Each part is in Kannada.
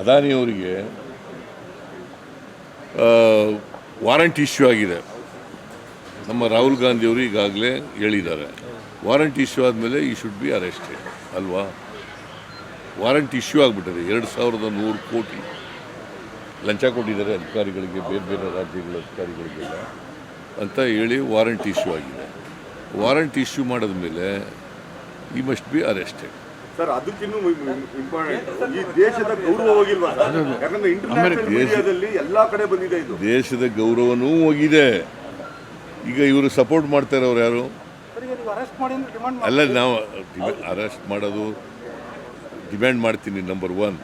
ಅದಾನಿಯವರಿಗೆ ವಾರಂಟ್ ಇಶ್ಯೂ ಆಗಿದೆ. ನಮ್ಮ ರಾಹುಲ್ ಗಾಂಧಿಯವರು ಈಗಾಗಲೇ ಹೇಳಿದ್ದಾರೆ. ವಾರಂಟ್ ಇಶ್ಯೂ ಆದಮೇಲೆ ಈ ಶುಡ್ ಬಿ ಅರೆಸ್ಟೆಡ್ ಅಲ್ವಾ? ವಾರಂಟ್ ಇಶ್ಯೂ ಆಗಿಬಿಟ್ಟಿದೆ. ಎರಡು ಸಾವಿರದ ನೂರು ಕೋಟಿ ಲಂಚ ಕೊಟ್ಟಿದ್ದಾರೆ ಅಧಿಕಾರಿಗಳಿಗೆ, ಬೇರೆ ಬೇರೆ ರಾಜ್ಯಗಳ ಅಧಿಕಾರಿಗಳಿಗೆಲ್ಲ ಅಂತ ಹೇಳಿ ವಾರಂಟ್ ಇಶ್ಯೂ ಆಗಿದೆ. ವಾರಂಟ್ ಇಶ್ಯೂ ಮಾಡಿದ್ಮೇಲೆ ಈ ಮಸ್ಟ್ ಬಿ ಅರೆಸ್ಟೆಡ್ ಸರ್ ಅದಕ್ಕಿನ್ನೂ ಇಂಪಾರ್ಟೆಂಟ್ ಈ ದೇಶದ ಗೌರವ ಹೋಗಿಲ್ವಾ? ಯಾಕಂದ್ರೆ ಇಂಟರ್ನ್ಯಾಷನಲ್ ಮೀಡಿಯಾದಲ್ಲಿ ಎಲ್ಲಾ ಕಡೆ ಬಂದಿದೆ ಇದು. ದೇಶದ ಗೌರವನೂ ಹೋಗಿದೆ. ಈಗ ಇವರು ಸಪೋರ್ಟ್ ಮಾಡ್ತಾರೆ ಅವ್ರು ಯಾರು? ಅಲ್ಲ ನಾವು ಅರೆಸ್ಟ್ ಮಾಡೋದು ಡಿಮ್ಯಾಂಡ್ ಮಾಡ್ತೀನಿ ನಂಬರ್ ಒನ್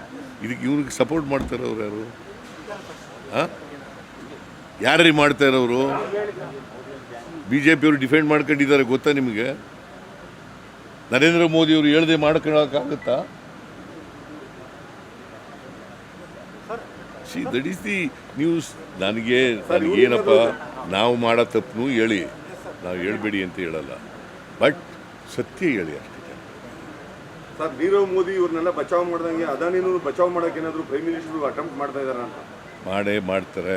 ಇದಕ್ಕೆ ಇವ್ರಿಗೆ ಸಪೋರ್ಟ್ ಮಾಡ್ತಾರೆ ಅವ್ರು ಯಾರು? ಹಾಂ? ಯಾರ್ರೀ ಮಾಡ್ತಾ ಇರೋರು? ಬಿ ಜೆ ಪಿಯವರು ಡಿಫೆಂಡ್ ಮಾಡ್ಕೊಂಡಿದ್ದಾರೆ ಗೊತ್ತಾ ನಿಮಗೆ? ನರೇಂದ್ರ ಮೋದಿ ಹೇಳದೆ ಹೇಳ್ದೆ ದಡಿಸಿ see that is the news ನನಗೆ ನನಗೇನಪ್ಪ ನಾವು ಮಾಡೋ ತಪ್ಪು ಹೇಳಿ. ನಾವು ಹೇಳಬೇಡಿ ಅಂತ ಹೇಳಲ್ಲ. ಬಟ್ ಸತ್ಯ ಹೇಳಿ ಅಷ್ಟೇ. ಸರ್ ನೀರವ್ ಮೋದಿ ಇವ್ರನ್ನೆಲ್ಲ ಬಚಾವ್ ಮಾಡ್ದಂಗೆ ಅದಾನಿನೂ ಬಚಾವ್ ಮಾಡೋಕೆ ಏನಾದರೂ ಪ್ರೈಮ್ ಮಿನಿಸ್ಟರ್ ಅಟೆಂಪ್ಟ್ ಮಾಡ್ತಾ ಇದಾರ ಅಂತ ಮಾಡೇ ಮಾಡ್ತಾರೆ.